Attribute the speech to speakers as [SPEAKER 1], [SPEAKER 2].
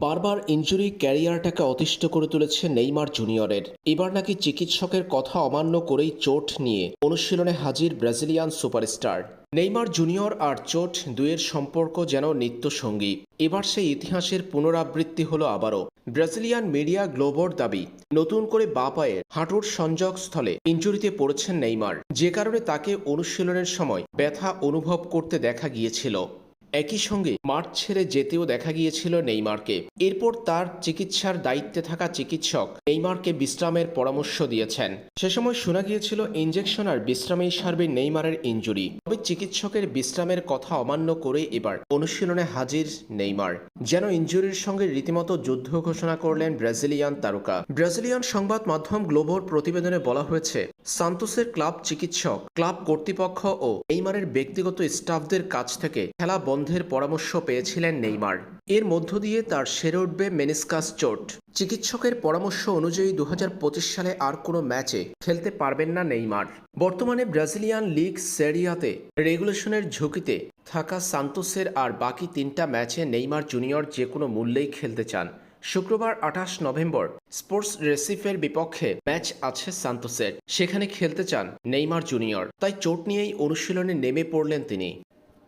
[SPEAKER 1] বারবার ইঞ্জুরি ক্যারিয়ারটাকে অতিষ্ঠ করে তুলেছে নেইমার জুনিয়রের এবার নাকি চিকিৎসকের কথা অমান্য করেই চোট নিয়ে অনুশীলনে হাজির ব্রাজিলিয়ান সুপারস্টার। নেইমার জুনিয়র আর চোট দুয়ের সম্পর্ক যেন নিত্যসঙ্গী। এবার সেই ইতিহাসের পুনরাবৃত্তি হলো আবারও। ব্রাজিলিয়ান মিডিয়া গ্লোবর দাবি, নতুন করে বা পায়ের হাঁটুর সংযোগ স্থলে ইঞ্জুরিতে পড়েছেন নেইমার। যে কারণে তাকে অনুশীলনের সময় ব্যথা অনুভব করতে দেখা গিয়েছিল। একই সঙ্গে মাঠ ছেড়ে যেতেও দেখা গিয়েছিল নেইমারকে। এরপর তার চিকিৎসার দায়িত্বে থাকা চিকিৎসক নেইমারকে বিশ্রামের পরামর্শ দিয়েছেন। সে সময় শোনা গিয়েছিল ইঞ্জেকশন আর বিশ্রামেই সারবে নেইমারের ইঞ্জুরি তবে চিকিৎসকের বিশ্রামের কথা অমান্য করে এবার অনুশীলনে হাজির নেইমার। যেন ইঞ্জুরির সঙ্গে রীতিমতো যুদ্ধ ঘোষণা করলেন ব্রাজিলিয়ান তারকা। ব্রাজিলিয়ান সংবাদ মাধ্যম গ্লোবোর প্রতিবেদনে বলা হয়েছে, সান্তোসের ক্লাব চিকিৎসক, ক্লাব কর্তৃপক্ষ ও নেইমারের ব্যক্তিগত স্টাফদের কাছ থেকে খেলা বন্ধের পরামর্শ পেয়েছিলেন নেইমার। এর মধ্য দিয়ে তার সেরে উঠবে মেনিসকাস চোট। চিকিৎসকের পরামর্শ অনুযায়ী দু হাজার পঁচিশ সালে আর কোনো ম্যাচে খেলতে পারবেন না নেইমার। বর্তমানে ব্রাজিলিয়ান লিগ সেরিয়াতে রেগুলেশনের ঝুঁকিতে থাকা সান্তোসের আর বাকি তিনটা ম্যাচে নেইমার জুনিয়র যে কোনো মূল্যেই খেলতে চান। শুক্রবার আঠাশ নভেম্বর স্পোর্টস রেসিফের বিপক্ষে ম্যাচ আছে সান্তোসের। সেখানে খেলতে চান নেইমার জুনিয়র। তাই চোট নিয়েই অনুশীলনে নেমে পড়লেন তিনি।